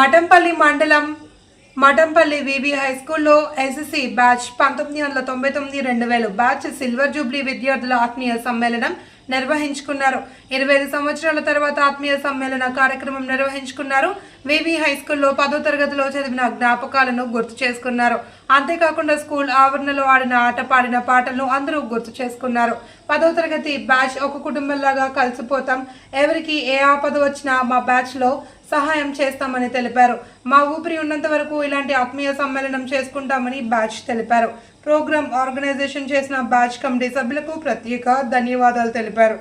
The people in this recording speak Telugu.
మఠంపల్లి మండలం మఠంపల్లి వివి హై స్కూల్లో ఎస్ఎస్సి బ్యాచ్ పంతొమ్మిది వందల తొంభై తొమ్మిది రెండు వేలు బ్యాచ్ సిల్వర్ జూబ్లీ విద్యార్థుల ఆత్మీయ సమ్మేళనం నిర్వహించుకున్నారు. ఇరవై ఐదు సంవత్సరాల తర్వాత ఆత్మీయ సమ్మేళన కార్యక్రమం నిర్వహించుకున్నారు. వివి హై స్కూల్లో పదో తరగతిలో చదివిన జ్ఞాపకాలను గుర్తు చేసుకున్నారు. అంతేకాకుండా స్కూల్ ఆవరణలో ఆడిన ఆట పాడిన పాటలను అందరూ గుర్తు చేసుకున్నారు. పదో తరగతి బ్యాచ్ ఒక కుటుంబంలాగా కలిసిపోతాం. ఎవరికి ఏ ఆపద వచ్చినా మా బ్యాచ్లో సహాయం చేస్తామని తెలిపారు. మా ఊపిరి ఉన్నంత వరకు ఇలాంటి ఆత్మీయ సమ్మేళనం చేసుకుంటామని బ్యాచ్ తెలిపారు. ప్రోగ్రామ్ ఆర్గనైజేషన్ చేసిన బ్యాచ్ కమిటీ సభ్యులకు ప్రత్యేక ధన్యవాదాలు తెలిపారు.